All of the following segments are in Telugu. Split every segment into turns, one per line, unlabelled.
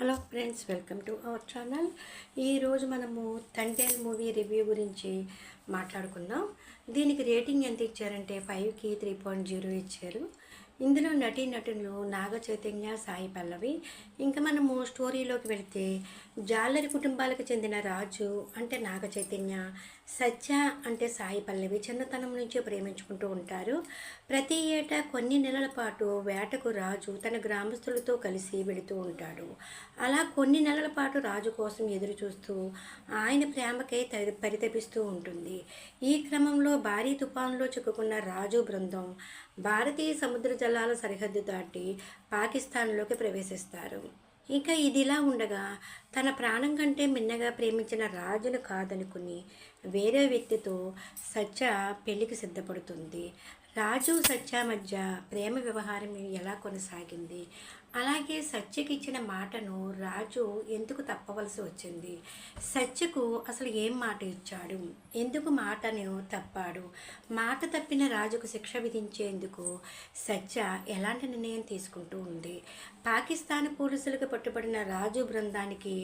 Hello friends welcome to our channel. ఈరోజు మనము తండేల్ మూవీ రివ్యూ గురించి మాట్లాడుకుందాం. దీనికి రేటింగ్ ఎంత ఇచ్చారంటే ఫైవ్కి త్రీ పాయింట్ జీరో ఇచ్చారు. ఇందులో నటీ నటులు నాగ చైతన్య సాయి పల్లవి. ఇంకా మనము స్టోరీలోకి వెళితే జాలరి కుటుంబాలకు చెందిన రాజు అంటే నాగ చైతన్య సత్య అంటే సాయి పల్లవి చిన్నతనం నుంచి ప్రేమించుకుంటూ ఉంటారు. ప్రతి ఏటా కొన్ని నెలల పాటు వేటకు రాజు తన గ్రామస్తులతో కలిసి వెళుతూ ఉంటాడు. అలా కొన్ని నెలల పాటు రాజు కోసం ఎదురు చూస్తూ ఆయన ప్రేమకై పరితపిస్తూ ఉంటుంది. ఈ క్రమంలో భారీ తుఫానులో చిక్కుకున్న రాజు బృందం భారతీయ సముద్ర జలాల సరిహద్దు దాటి పాకిస్తాన్లోకి ప్రవేశిస్తారు. ఇంకా ఇదిలా ఉండగా తన ప్రాణం కంటే మిన్నగా ప్రేమించిన రాజును కాదనుకుని వేరే వ్యక్తితో సత్య పెళ్ళికి సిద్ధపడుతుంది. రాజు సత్య మధ్య ప్రేమ వ్యవహారం ఎలా కొనసాగింది? అలాగే సత్యకి ఇచ్చిన మాటను రాజు ఎందుకు తప్పవలసి వచ్చింది? సత్యకు అసలు ఏం మాట ఇచ్చాడు? ఎందుకు మాటను తప్పాడు? మాట తప్పిన రాజుకు శిక్ష విధించేందుకు సత్య ఎలాంటి నిర్ణయం తీసుకుంటూ ఉంది? పాకిస్తాన్ పోలీసులకు పట్టుబడిన రాజు బృందానికి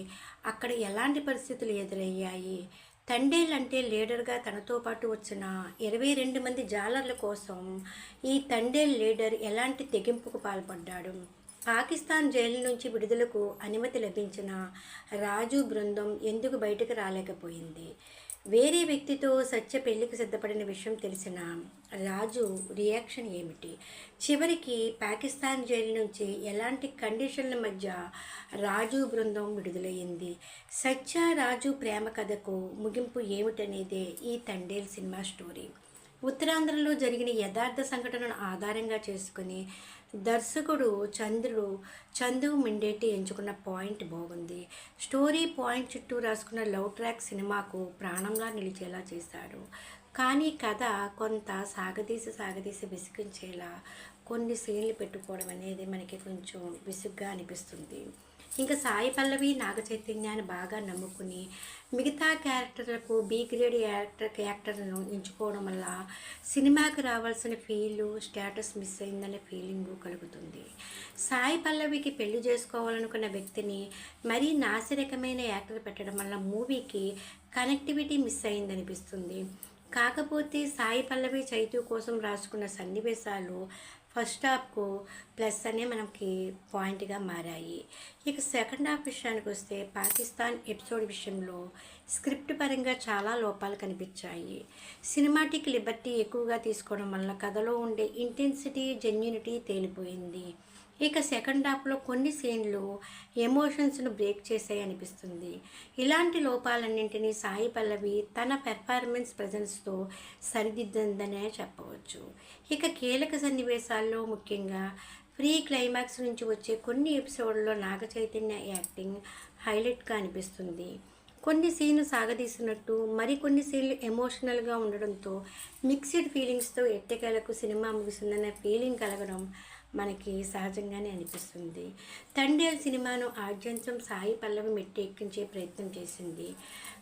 అక్కడ ఎలాంటి పరిస్థితులు ఎదురయ్యాయి? తండేల్ అంటే లీడర్గా తనతో పాటు వచ్చిన ఇరవై రెండు మంది జాలర్ల కోసం ఈ తండేల్ లీడర్ ఎలాంటి తెగింపుకు పాల్పడ్డాడు? పాకిస్తాన్ జైలు నుంచి విడుదలకు అనుమతి లభించిన రాజు బృందం ఎందుకు బయటకు రాలేకపోయింది? వేరే వ్యక్తితో సత్య పెళ్ళికి సిద్ధపడిన విషయం తెలిసిన రాజు రియాక్షన్ ఏమిటి? చివరికి పాకిస్తాన్ జైలు నుంచి ఎలాంటి కండిషన్ల మధ్య రాజు బృందం విడుదలయ్యింది? సత్య రాజు ప్రేమ కథకు ముగింపు ఏమిటనేదే ఈ తండేల్ సినిమా స్టోరీ. ఉత్తరాంధ్రలో జరిగిన యథార్థ సంఘటనను ఆధారంగా చేసుకుని దర్శకుడు చంద్రుడు చందు మిండేటి ఎంచుకున్న పాయింట్ బాగుంది. స్టోరీ పాయింట్ చుట్టూ రాసుకున్న లవ్ ట్రాక్ సినిమాకు ప్రాణంగా నిలిచేలా చేశాడు. కానీ కథ కొంత సాగదీసి సాగదీసి విసిగించేలా కొన్ని సీన్లు పెట్టుకోవడం అనేది మనకి కొంచెం విసుగ్గా అనిపిస్తుంది. ఇంకా సాయి పల్లవి నాగ చైతన్యాన్ని బాగా నమ్ముకుని మిగతా క్యారెక్టర్లకు బి గ్రేడ్ యాక్టర్ క్యారెక్టర్లను ఎంచుకోవడం వల్ల సినిమాకి రావాల్సిన ఫీలు స్టేటస్ మిస్ అయిందనే ఫీలింగ్ కలుగుతుంది. సాయి పల్లవికి పెళ్ళి చేసుకోవాలనుకున్న వ్యక్తిని మరీ నాసిరకమైన యాక్టర్ పెట్టడం వల్ల మూవీకి కనెక్టివిటీ మిస్ అయిందనిపిస్తుంది. కాకపోతే సాయి పల్లవి చైతు కోసం రాసుకున్న సన్నివేశాలు ఫస్ట్ హాఫ్కు ప్లస్ అనే మనకి పాయింట్గా మారాయి. ఇక సెకండ్ హాఫ్ విషయానికి వస్తే పాకిస్తాన్ ఎపిసోడ్ విషయంలో స్క్రిప్ట్ పరంగా చాలా లోపాలు కనిపించాయి. సినిమాటిక్ లిబర్టీ ఎక్కువగా తీసుకోవడం వల్ల కథలో ఉండే ఇంటెన్సిటీ జెన్యునిటీ తేలిపోయింది. ఇక సెకండ్ హాఫ్లో కొన్ని సీన్లు ఎమోషన్స్ను బ్రేక్ చేసాయి అనిపిస్తుంది. ఇలాంటి లోపాలన్నింటినీ సాయి పల్లవి తన పెర్ఫార్మెన్స్ ప్రజెన్స్తో సరిదిద్దిందనే చెప్పవచ్చు. ఇక కీలక సన్నివేశాల్లో ముఖ్యంగా ప్రీ క్లైమాక్స్ నుంచి వచ్చే కొన్ని ఎపిసోడ్లో నాగ చైతన్య యాక్టింగ్ హైలైట్గా అనిపిస్తుంది. కొన్ని సీన్లు సాగదీసినట్టు మరికొన్ని సీన్లు ఎమోషనల్గా ఉండడంతో మిక్స్డ్ ఫీలింగ్స్తో ఎట్టకేలకు సినిమా ముగిసిందనే ఫీలింగ్ కలగడం మనకి సహజంగానే అనిపిస్తుంది. తండేల్ సినిమాను ఆద్యంతం సాయి పల్లవి మెట్టి ఎక్కించే ప్రయత్నం చేసింది.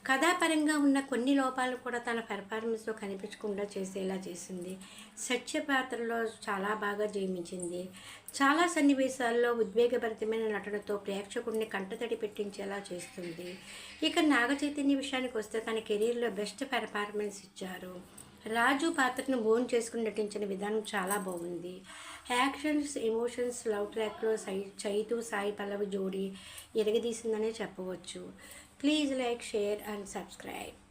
కథాపరంగా ఉన్న కొన్ని లోపాలు కూడా తన పెర్ఫార్మెన్స్లో కనిపించకుండా చేసేలా చేసింది. సత్య పాత్రలో చాలా బాగా జీవించింది చాలా సన్నివేశాల్లో ఉద్వేగభరితమైన నటనతో ప్రేక్షకుడిని కంటతడి పెట్టించేలా చేస్తుంది. ఇక నాగ చైతన్య విషయానికి వస్తే తన కెరీర్లో బెస్ట్ పెర్ఫార్మెన్స్ ఇచ్చారు. రాజు పాత్రను బోన్ చేసుకుని నటించిన విధానం చాలా బాగుంది. యాక్షన్స్ ఎమోషన్స్ లవ్ ట్రాక్లో సై చైతు సాయి పల్లవి జోడి ఎరగదీసిందనే చెప్పవచ్చు. Please like share and subscribe.